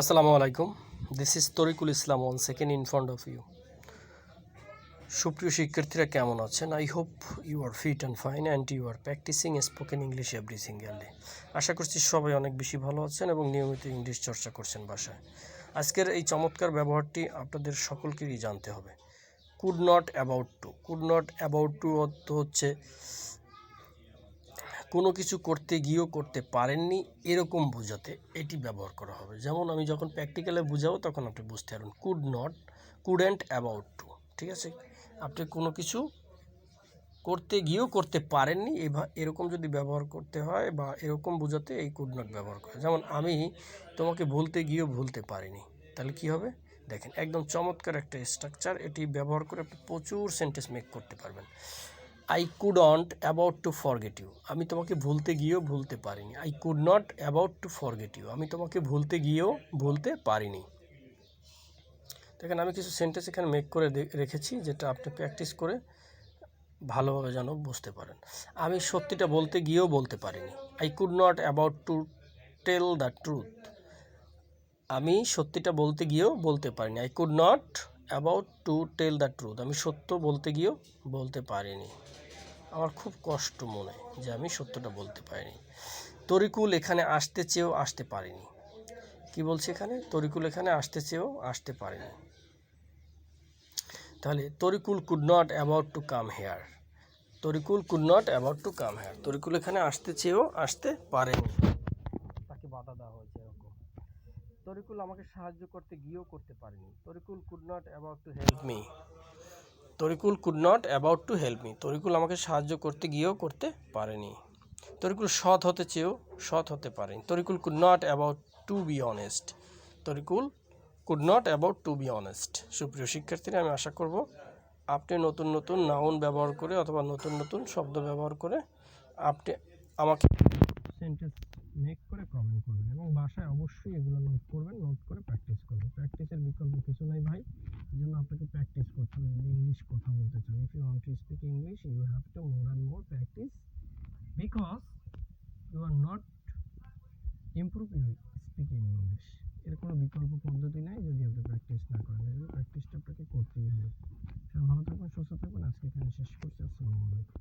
আসসালামু আলাইকুম। This is Tariqul Islam one second in front of you সুপ্রিয় শিক্ষার্থীরা, কেমন আছেন? I hope you are fit and fine and you are practicing spoken English every single day আশা করছি সবাই অনেক বেশি ভালো আছেন এবং নিয়মিত ইংলিশ চর্চা করছেন বাসায়। আজকের এই চমৎকার ব্যবহারটি আপনাদের সকলকেই জানতে হবে। Could not about to could not about to অর্থ হচ্ছে কোনো কিছু করতে গিয়েও করতে পারেননি এরকম বোঝাতে এটি ব্যবহার করা হবে। যেমন আমি যখন প্র্যাকটিক্যালে বুঝাবো তখন আপনি বুঝতে পারবেন could not couldn't about to ঠিক আছে? আপনি কোনো কিছু করতে গিয়েও করতে পারেননি এরকম যদি ব্যবহার করতে হয় বা এরকম বোঝাতে এই কুড নট ব্যবহার করে। যেমন আমি তোমাকে ভুলতে গিয়েও ভুলতে পারিনি, তাহলে কি হবে? দেখেন, একদম চমৎকার একটা স্ট্রাকচার এটি ব্যবহার করে আপনি প্রচুর সেন্টেন্স মেক করতে পারবেন। I could not about to forget you আমি তোমাকে ভুলতে গিয়েও ভুলতে পারিনি। I could not about to forget you আমি তোমাকে ভুলতে গিয়েও ভুলতে পারিনি। দেখেন, আমি কিছু সেন্টেন্স এখানে মেক করে রেখেছি যেটা আপনি প্র্যাকটিস করে ভালোভাবে যেন বুঝতে পারেন। আমি সত্যিটা বলতে গিয়েও বলতে পারিনি। I could not about to tell the truth আমি সত্যিটা বলতে গিয়েও বলতে পারিনি। I could not about to tell the truth আমি সত্য বলতে গিয়েও বলতে পারিনি। আমার খুব কষ্ট মনে যে আমি সত্যটা বলতে পারিনি। তরিকুল এখানে আসতে চেয়েও আসতে পারিনি। কি বলছে এখানে? তরিকুল এখানে আসতে চেয়েও আসতে পারেনি। তাহলে Tariqul could not about to come here Tariqul could not about to come here Tariqul এখানে আসতে চেয়েও আসতে পারেনি। তাকে বাধা দেওয়া হয়েছে এরকম। তরিকুল আমাকে সাহায্য করতে গিয়েও করতে পারেনি। Tariqul could not about to help me Tariqul could not about to help me Tariqul আমাকে সাহায্য করতে গিয়েও করতে পারেনি। তরিকুল সৎ হতে চেয়েও সৎ হতে পারেনি। Tariqul could not about to be honest Tariqul could not about to be honest সুপ্রিয় শিক্ষার্থীরা, আমি আশা করব আপনি নতুন নতুন নাউন ব্যবহার করে অথবা নতুন নতুন শব্দ ব্যবহার করে আপনি আমাকে সেন্টেন্স মেক করে কমেন্ট করবেন এবং বাসায় অবশ্যই এগুলো নোট করবেন নোট করে প্র্যাকটিস করবেন। প্র্যাকটিসের বিকল্প কিছু নাই ভাই, এই জন্য আপনাকে প্র্যাকটিস করতে হবে, যদি ইংলিশ কথা বলতে চান। If you want to speak English you have to more and more practice because you are not improve your speaking English এর কোনো বিকল্প পদ্ধতি নাই, যদি আপনি প্র্যাকটিস না করেন। জন্য প্র্যাকটিসটা আপনাকে করতেই হবে। ভালো থাকবেন, সুস্থ থাকবেন। আজকে এখানে শেষ করছি। আসসালামু আলাইকুম।